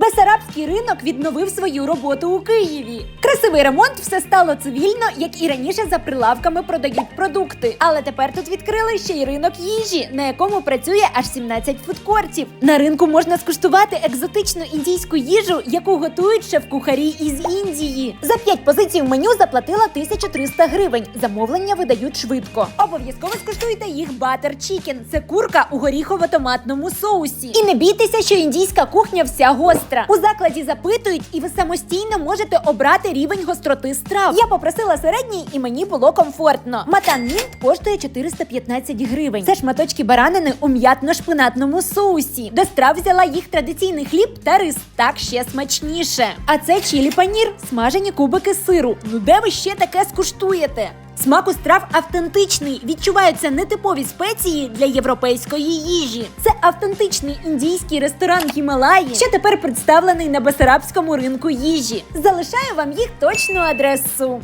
Бесарабський ринок відновив свою роботу у Києві. Красивий ремонт все стало цивільно, як і раніше за прилавками продають продукти. Але тепер тут відкрили ще й ринок їжі, на якому працює аж 17 фудкортів. На ринку можна скуштувати екзотичну індійську їжу, яку готують шеф-кухарі із Індії. За 5 позицій в меню заплатила 1300 гривень. Замовлення видають швидко. Обов'язково скуштуйте їх батер чікен. Це курка у горіхово-томатному соусі. І не бійтеся, що індійська кухня вся гостра. У закладі запитують, і ви самостійно можете обрати рівень гостроти страв. Я попросила середній, і мені було комфортно. Матан мінт коштує 415 гривень. Це шматочки баранини у м'ятно-шпинатному соусі. До страв взяла їх традиційний хліб та рис. Так ще смачніше. А це чілі панір, смажені кубики сиру. Ну де ви ще таке скуштуєте? Смак у страв автентичний. Відчуваються нетипові спеції для європейської їжі. Це автентичний індійський ресторан Гімалаї, що тепер представлений на Бесарабському ринку їжі. Залишаю вам їх точну адресу.